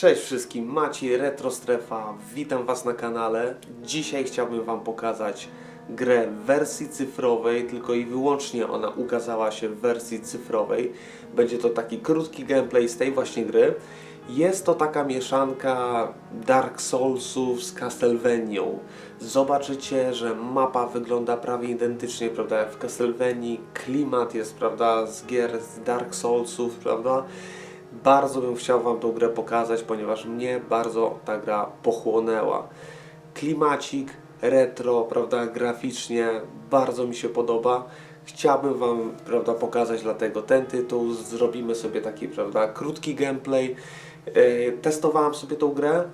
Cześć wszystkim, Maciej Retro Strefa, witam Was na kanale. Dzisiaj chciałbym Wam pokazać grę w wersji cyfrowej, tylko i wyłącznie ona ukazała się w wersji cyfrowej. Będzie to taki krótki gameplay z tej właśnie gry. Jest to taka mieszanka Dark Soulsów z Castlevanią. Zobaczycie, że mapa wygląda prawie identycznie, prawda, w Castlevanii. Klimat jest, prawda, z gier z Dark Soulsów, prawda. Bardzo bym chciał Wam tą grę pokazać, ponieważ mnie bardzo ta gra pochłonęła. Klimacik, retro, prawda, graficznie bardzo mi się podoba. Chciałbym Wam, prawda, pokazać dlatego ten tytuł. Zrobimy sobie taki, prawda, krótki gameplay. Yy, testowałem sobie tą grę.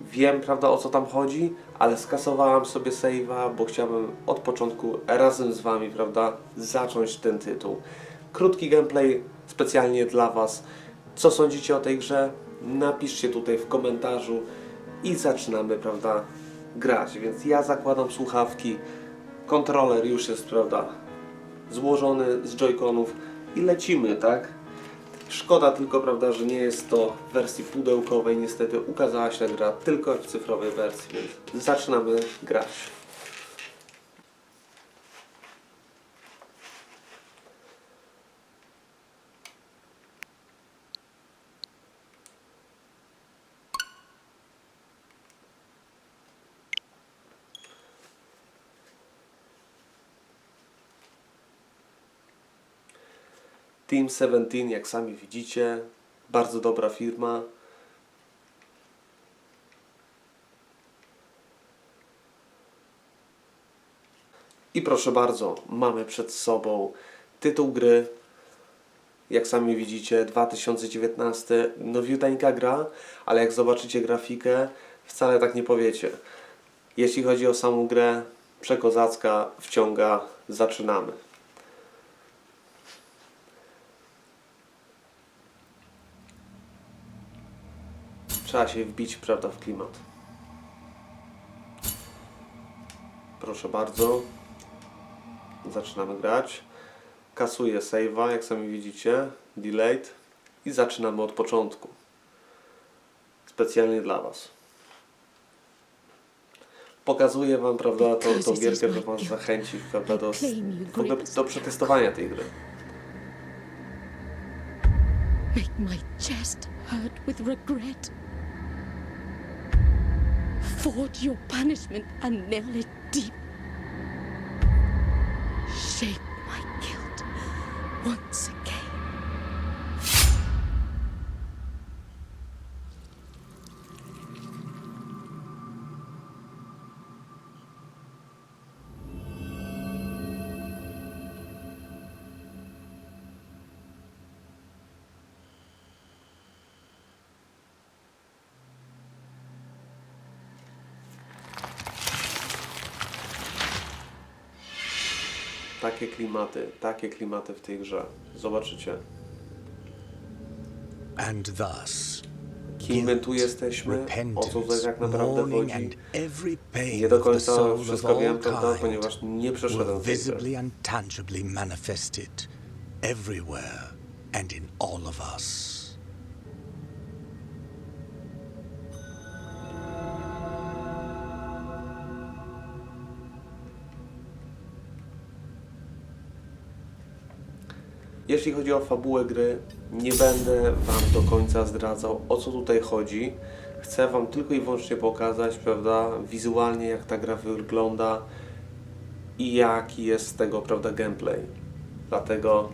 Wiem, prawda, o co tam chodzi, ale skasowałem sobie save'a, bo chciałbym od początku razem z Wami, prawda, zacząć ten tytuł. Krótki gameplay specjalnie dla Was. Co sądzicie o tej grze? Napiszcie tutaj w komentarzu i zaczynamy, prawda, grać. Więc ja zakładam słuchawki, kontroler już jest, prawda, złożony z joyconów i lecimy, tak? Szkoda tylko, prawda, że nie jest to w wersji pudełkowej. Niestety ukazała się gra tylko w cyfrowej wersji, więc zaczynamy grać. Team 17, jak sami widzicie, bardzo dobra firma. I proszę bardzo, mamy przed sobą tytuł gry. Jak sami widzicie, 2019, nowiuteńka gra, ale jak zobaczycie grafikę, wcale tak nie powiecie. Jeśli chodzi o samą grę, przekozacka, wciąga, zaczynamy. Trzeba się wbić, prawda, w klimat. Proszę bardzo. Zaczynamy grać. Kasuję save'a, jak sami widzicie. Delayed. I zaczynamy od początku. Specjalnie dla Was. Pokazuję Wam, prawda, tą, tą gierkę, żeby Was zachęcić, prawda, do, ogóle do przetestowania tej gry. Make my chest hurt with regret. Forge your punishment and nail it deep. Shape my guilt once again. Klimaty, takie klimaty w tej grze. Zobaczycie. And thus, Kim my tu jesteśmy? O co tutaj tak naprawdę chodzi? Nie do końca wszystko wiem, prawda, ponieważ nie przeszedłem tej visibly and tangibly manifested everywhere and in all of us. Jeśli chodzi o fabułę gry, nie będę Wam do końca zdradzał o co tutaj chodzi. Chcę Wam tylko i wyłącznie pokazać, prawda, wizualnie jak ta gra wygląda i jaki jest z tego, prawda, gameplay. Dlatego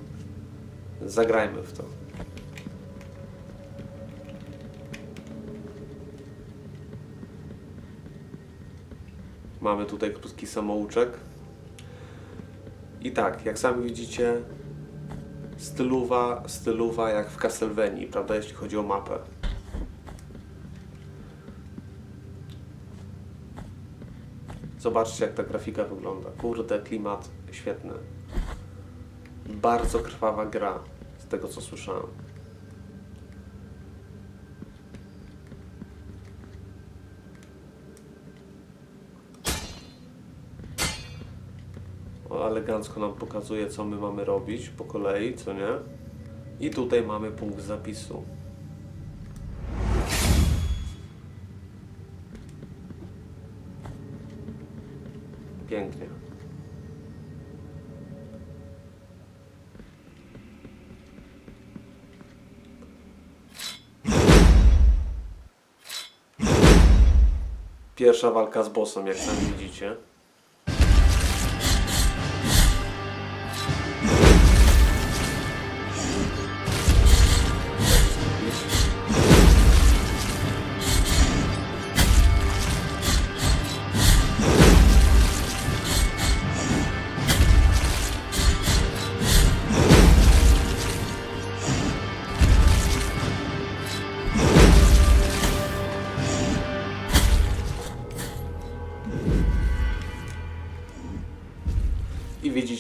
zagrajmy w to. Mamy tutaj krótki samouczek. I tak, jak sami widzicie, stylowa, stylowa jak w Castlevanii, prawda, jeśli chodzi o mapę. Zobaczcie jak ta grafika wygląda. Kurde, klimat świetny. Bardzo krwawa gra, z tego co słyszałem. elegancko nam pokazuje, co my mamy robić po kolei, co nie. I tutaj mamy punkt zapisu. Pięknie. Pierwsza walka z bossem, jak tam widzicie.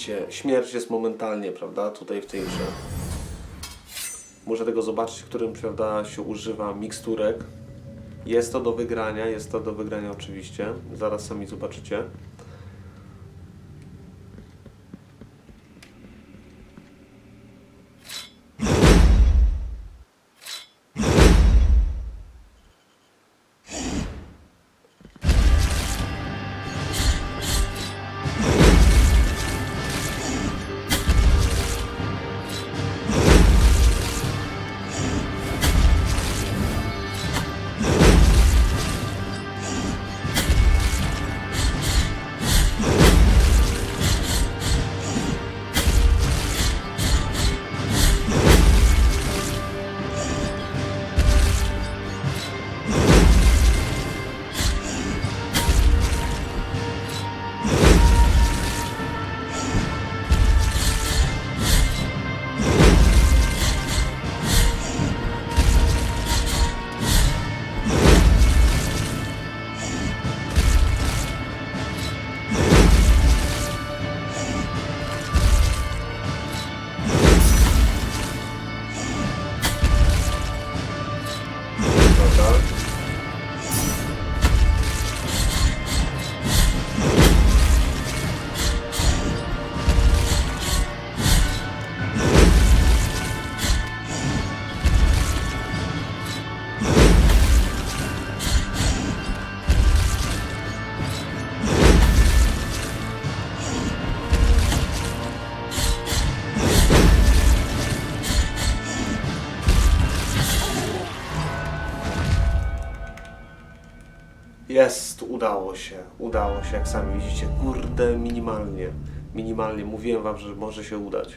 Widzicie, śmierć jest momentalnie, prawda, tutaj w tej grze. Muszę tego zobaczyć, w którym, prawda, się używa miksturek. Jest to do wygrania, jest to do wygrania oczywiście. Zaraz sami zobaczycie. Udało się, jak sami widzicie. Kurde, minimalnie. Minimalnie, mówiłem wam, że może się udać.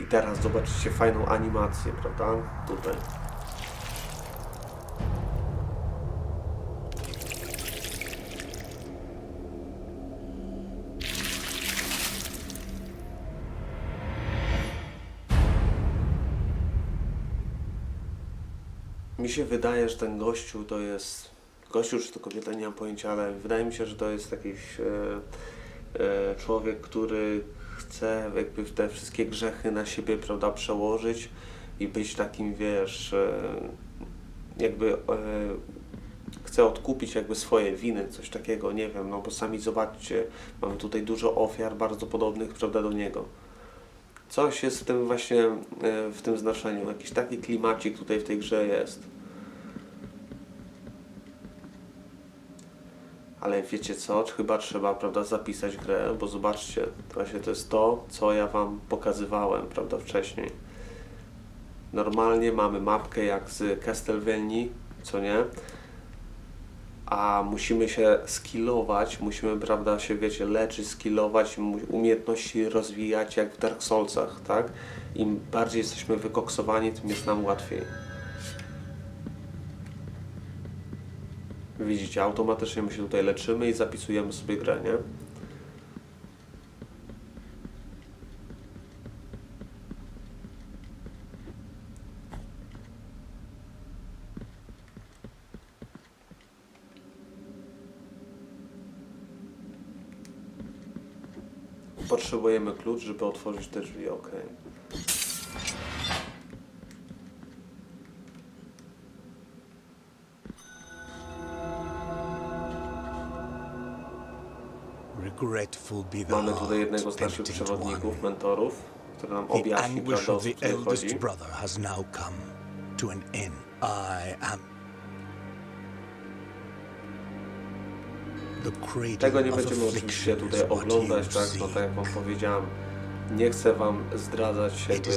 I teraz zobaczycie fajną animację, prawda? Tutaj. Mi się wydaje, że ten gościu to jest. Gościu czy to kobieta, nie mam pojęcia, ale wydaje mi się, że to jest jakiś e, e, człowiek, który chce jakby te wszystkie grzechy na siebie, prawda, przełożyć i być takim, wiesz, e, jakby chce odkupić jakby swoje winy, coś takiego, nie wiem, no bo sami zobaczcie, mamy tutaj dużo ofiar bardzo podobnych, prawda, do niego. Coś jest w tym właśnie, w tym znaczeniu, jakiś taki klimacik tutaj w tej grze jest. Ale wiecie co, chyba trzeba, prawda, zapisać grę, bo zobaczcie, właśnie to jest to, co ja Wam pokazywałem, prawda, wcześniej. Normalnie mamy mapkę jak z Castlevanii, co nie? a musimy się skillować, musimy, prawda, się, wiecie, leczyć, skillować, umiejętności rozwijać jak w Dark Soulsach, tak? Im bardziej jesteśmy wykoksowani, tym jest nam łatwiej. Widzicie, automatycznie my się tutaj leczymy i zapisujemy sobie grę, nie? Potrzebujemy klucz, żeby otworzyć te drzwi, ok. Mamy tutaj jednego z naszych przewodników, mentorów, który nam objaśni, prawda, o co tutaj chodzi. brother has now come to an end. I am the cradle Tego nie będziemy oczywiście tutaj oglądać, tak? No tak jak wam powiedziałem, nie chcę wam zdradzać jakby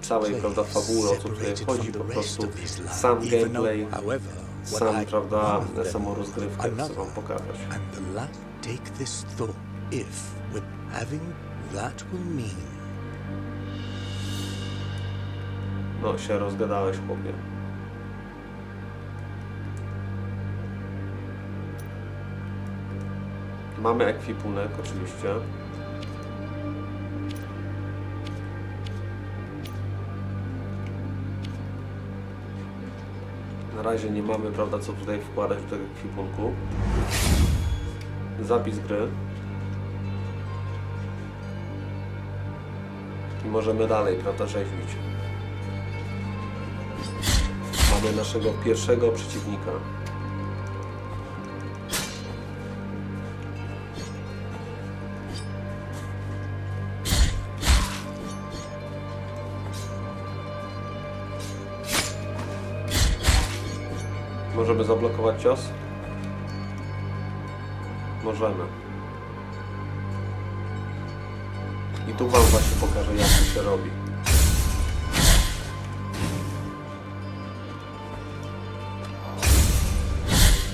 całej, prawda, fabuły, o co tutaj chodzi, po prostu sam gameplay, sam, prawda, samą rozgrywkę chcę wam pokazać. Take this thought, if with having that will mean No, się rozgadałeś, chłopie. Mamy ekwipunek, oczywiście. Na razie nie mamy, prawda, co tutaj wkładać do tego ekwipunku. Zapis gry. I możemy dalej, prawda, rzeźbić. Mamy naszego pierwszego przeciwnika. Możemy zablokować cios? Możemy. I tu Wam właśnie pokażę, jak to się robi.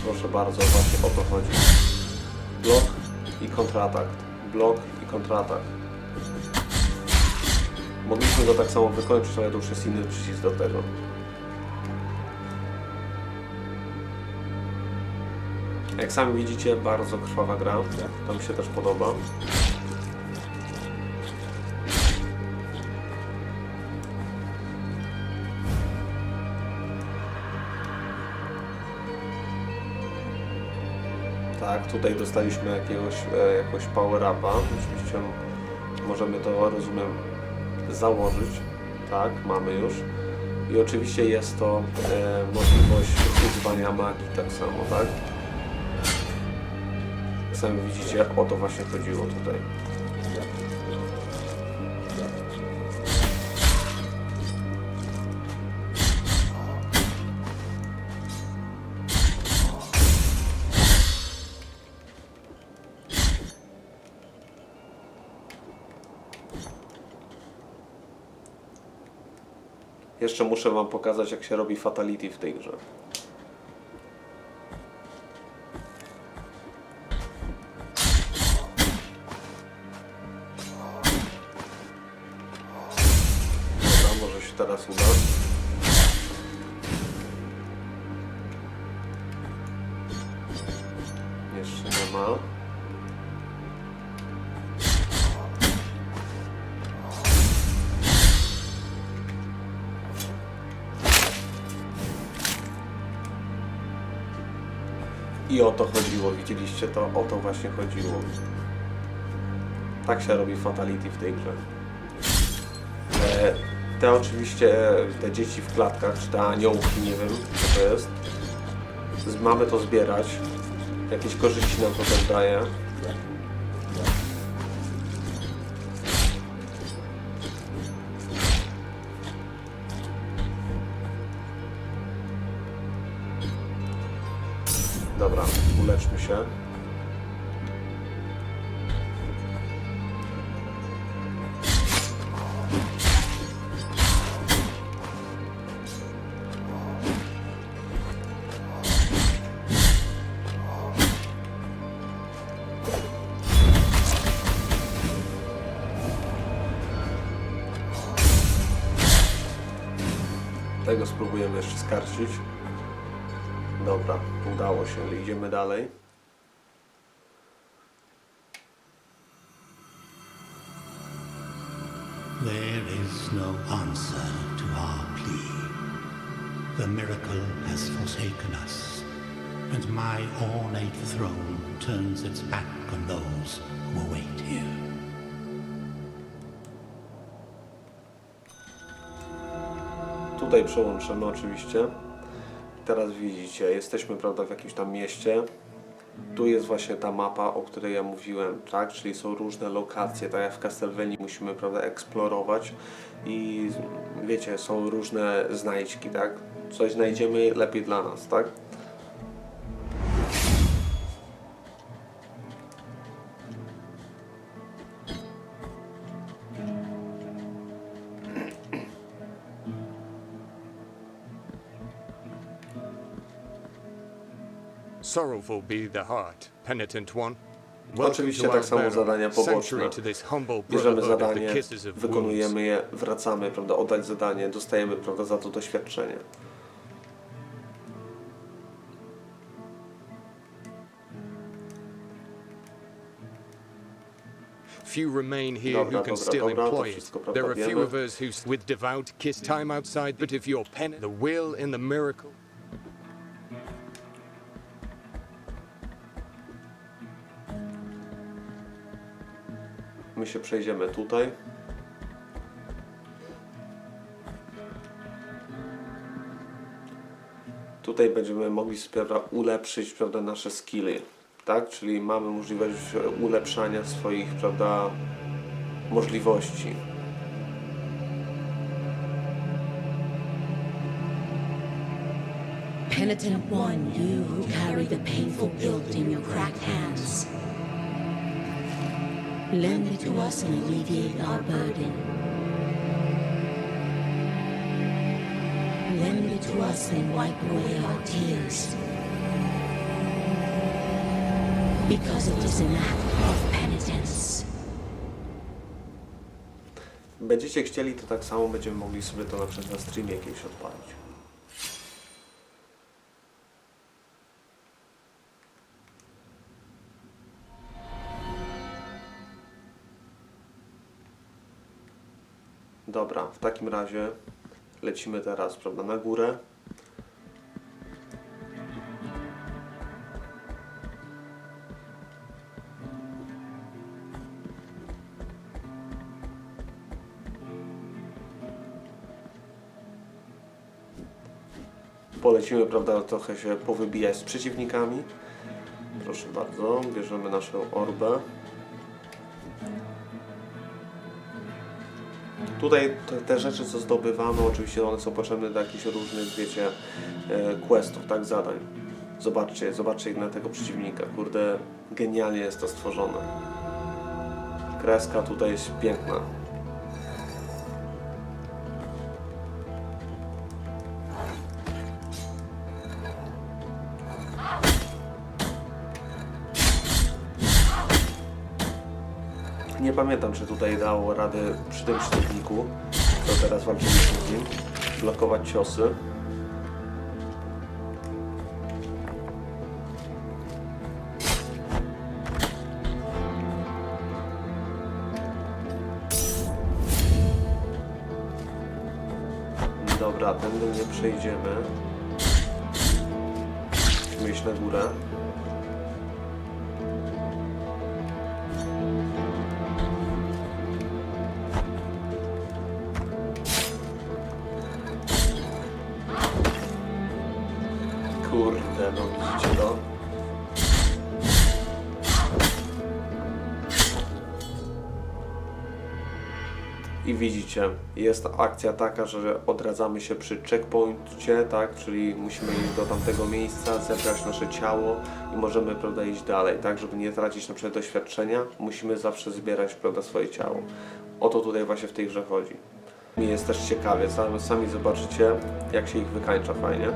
Proszę bardzo, właśnie o to chodzi. Blok i kontratak. Blok i kontratak. Mogliśmy go tak samo wykończyć, ale to już jest inny przycisk do tego. Jak sami widzicie, bardzo krwawa gra. To mi się też podoba. Tak, tutaj dostaliśmy jakiegoś, e, jakiegoś power-upa. Oczywiście możemy to, rozumiem, założyć. Tak, mamy już. I oczywiście jest to e, możliwość używania magii tak samo, tak? Sami widzicie, o to właśnie chodziło tutaj. Jeszcze muszę Wam pokazać, jak się robi fatality w tej grze. I o to chodziło, widzieliście to? O to właśnie chodziło. Tak się robi fatality w tej grze. E, te oczywiście, te dzieci w klatkach, czy te aniołki, nie wiem co to jest. Mamy to zbierać. Jakieś korzyści nam to też daje. Spróbujemy jeszcze skarcić. Dobra, udało się. Idziemy dalej. There is no answer to our plea. The miracle has forsaken us, and my ornate throne turns its back on those who await here. Tutaj przełączymy oczywiście. Teraz widzicie, jesteśmy prawda w jakimś tam mieście. Tu jest właśnie ta mapa, o której ja mówiłem, tak? Czyli są różne lokacje, tak jak w Castlevanii musimy prawda eksplorować i wiecie, są różne znajdźki, tak? Coś znajdziemy lepiej dla nas, tak? Sorrowful be the heart, penitent one. Oczywiście tak samo zadania poboczne. Bierzemy zadanie, wykonujemy je, wracamy, prawda, oddać zadanie, dostajemy, prawda, za to doświadczenie. Few remain here Dobra, who can dobra, still dobra, employ it. There are few of us who, with devout kiss time outside, but if your pen, the will in the miracle, My się przejdziemy tutaj. Tutaj będziemy mogli prawda, ulepszyć prawda, nasze skilly, tak? Czyli mamy możliwość ulepszania swoich prawda, możliwości. Penitent one, you who carry the painful guilt in your cracked hands. Lend it to us and alleviate our burden. Lend it to us and wipe away our tears. Because it is an act of penitence. Będziecie chcieli, to tak samo będziemy mogli sobie to na przykład na streamie jakieś odpalić. Dobra, w takim razie lecimy teraz, prawda, na górę. Polecimy, prawda, trochę się powybijać z przeciwnikami. Proszę bardzo, bierzemy naszą orbę. Tutaj te, te rzeczy, co zdobywamy, oczywiście one są potrzebne do jakichś różnych, wiecie, e, questów, tak, zadań. Zobaczcie, zobaczcie na tego przeciwnika. Kurde, genialnie jest to stworzone. Kreska tutaj jest piękna. Pamiętam, czy tutaj dało radę przy tym przeciwniku, to teraz walczyliśmy z nim, blokować ciosy. Dobra, tędy nie przejdziemy. Musimy iść na górę. Kurde, no widzicie to? I widzicie, jest akcja taka, że odradzamy się przy checkpoincie, tak? Czyli musimy iść do tamtego miejsca, zebrać nasze ciało i możemy, prawda, iść dalej, tak? Żeby nie tracić na przykład doświadczenia, musimy zawsze zbierać, prawda, swoje ciało. O to tutaj właśnie w tej grze chodzi. Mi jest też ciekawie, sami, sami zobaczycie, jak się ich wykańcza fajnie.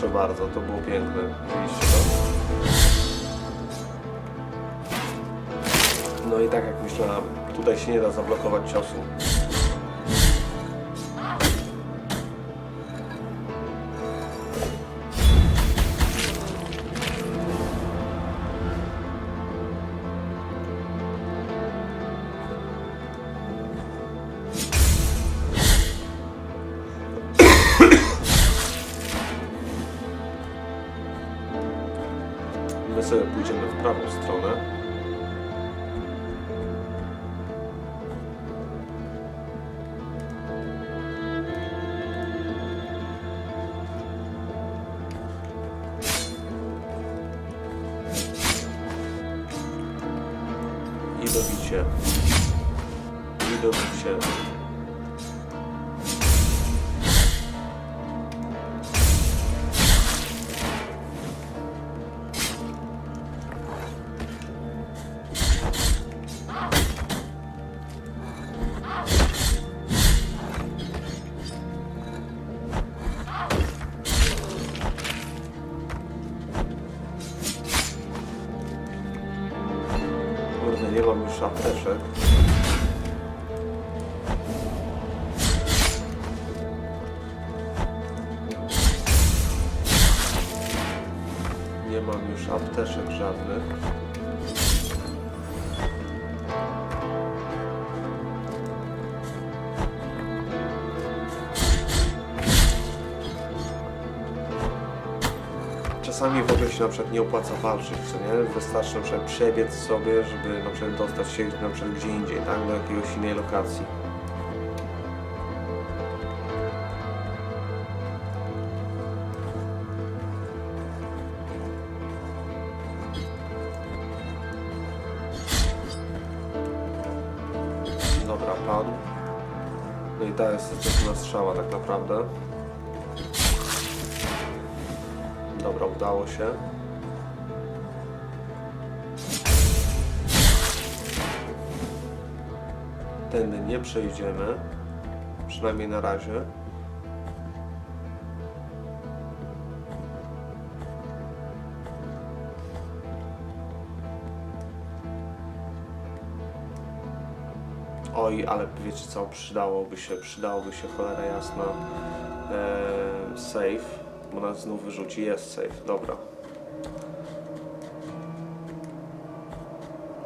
Proszę bardzo, to było piękne. No i tak jak myślałem, tutaj się nie da zablokować ciosu. Kurde, nie Czasami w ogóle się na przykład nie opłaca walczyć, co nie? Wystarczy na przykład przebiec sobie, żeby na przykład dostać się na przykład gdzie indziej, tak? Do jakiegoś innej lokacji. Dobra, padł. No i ta jest jedna strzała tak naprawdę. Udało się. Tędy nie przejdziemy. Przynajmniej na razie. Oj, ale wiecie co, przydałoby się, przydałoby się cholera jasna e, save, bo nas znów wyrzuci, jest save, dobra.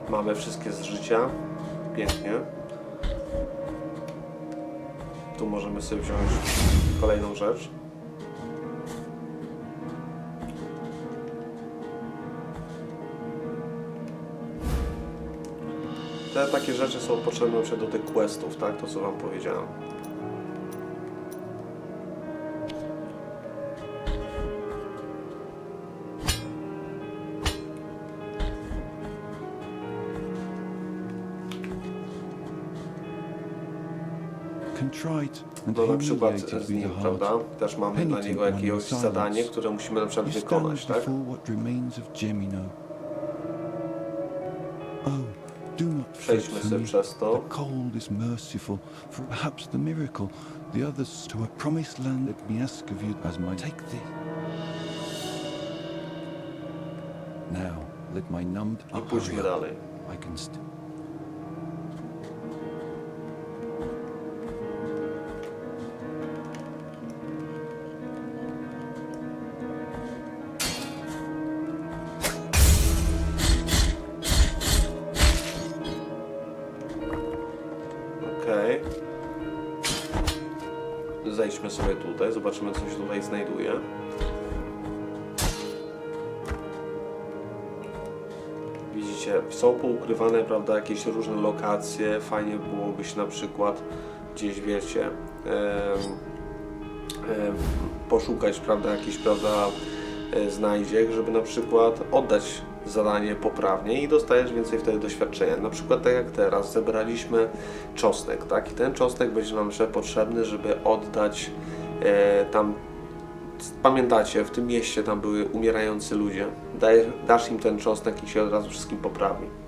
Mamy wszystkie z życia, pięknie. Tu możemy sobie wziąć kolejną rzecz. Te takie rzeczy są potrzebne do tych questów, tak? To co wam powiedziałem. No na przykład z nim, prawda? Też mamy dla niego one in jakiegoś silence. zadanie, które musimy na przykład wykonać, tak? before what remains of Gemino. Oh, do not fret Przejdźmy sobie przez to. The cold is merciful, for perhaps the miracle, the others to a promised land. Let me ask of you as my take this. Now, let my numbed I up pójdźmy hurry up. dalej. I can st- poukrywane, prawda, jakieś różne lokacje. Fajnie byłoby się na przykład gdzieś, wiecie, poszukać, prawda, jakiś, prawda, e, znajdziek, żeby na przykład oddać zadanie poprawnie i dostajesz więcej wtedy doświadczenia. Na przykład tak jak teraz, zebraliśmy czosnek, tak? I ten czosnek będzie nam jeszcze potrzebny, żeby oddać e, tam Pamiętacie, w tym mieście tam były umierający ludzie. Daj, dasz im ten czosnek i się od razu wszystkim poprawi.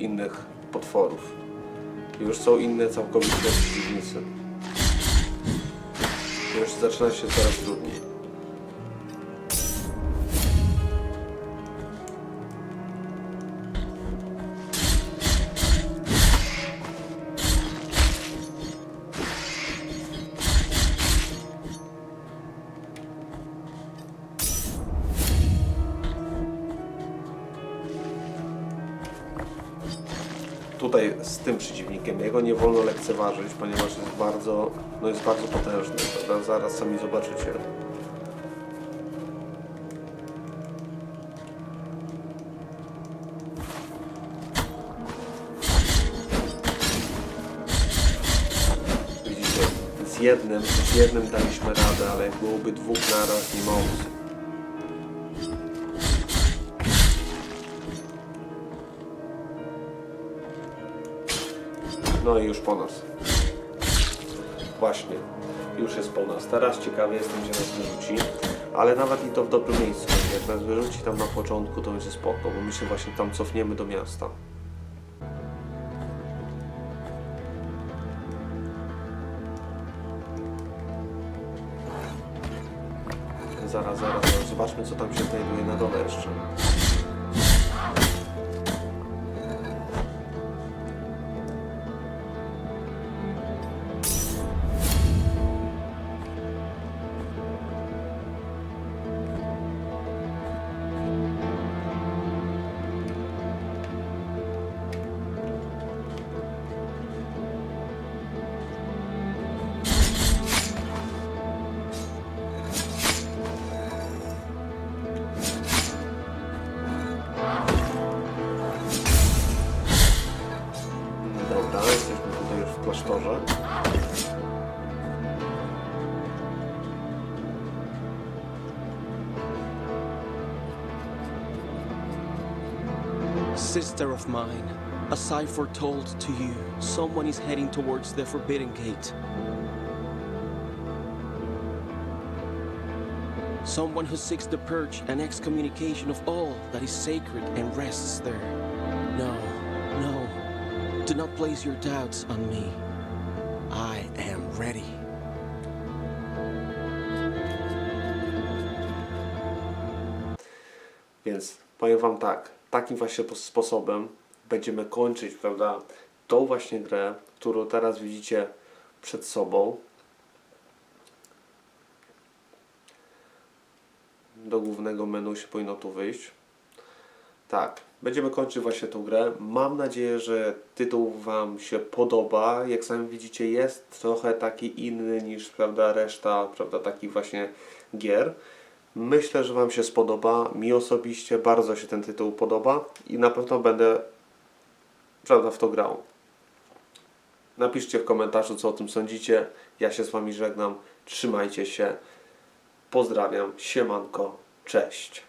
Innych potworów. Już są inne całkowicie przeciwnicy. Już zaczyna się coraz trudniej. Nie wolno lekceważyć, ponieważ jest bardzo, no jest bardzo potężny, prawda? Zaraz sami zobaczycie. Widzicie, z jednym, z jednym daliśmy radę, ale jak byłoby dwóch naraz, nie ma No i już po nas. Właśnie, już jest po nas. Teraz ciekawy jestem, gdzie nas wyrzuci. Ale nawet i to w dobrym miejscu. Jak nas wyrzuci tam na początku, to będzie spoko, bo my się właśnie tam cofniemy do miasta. Sister of mine, A cipher told to you, someone is heading towards the Forbidden Gate. Someone who seeks the purge and excommunication of all that is sacred and rests there. No, no, do not place your doubts on me. I am ready. Więc powiem Wam tak, takim właśnie pos- sposobem będziemy kończyć, prawda, tą właśnie grę, którą teraz widzicie przed sobą. Do głównego menu się powinno tu wyjść. Tak, będziemy kończyć właśnie tą grę. Mam nadzieję, że tytuł Wam się podoba. Jak sami widzicie, jest trochę taki inny niż prawda, reszta prawda, takich właśnie gier. Myślę, że Wam się spodoba. Mi osobiście bardzo się ten tytuł podoba i na pewno będę prawda, w to grał. Napiszcie w komentarzu, co o tym sądzicie. Ja się z Wami żegnam. Trzymajcie się. Pozdrawiam. Siemanko. Cześć.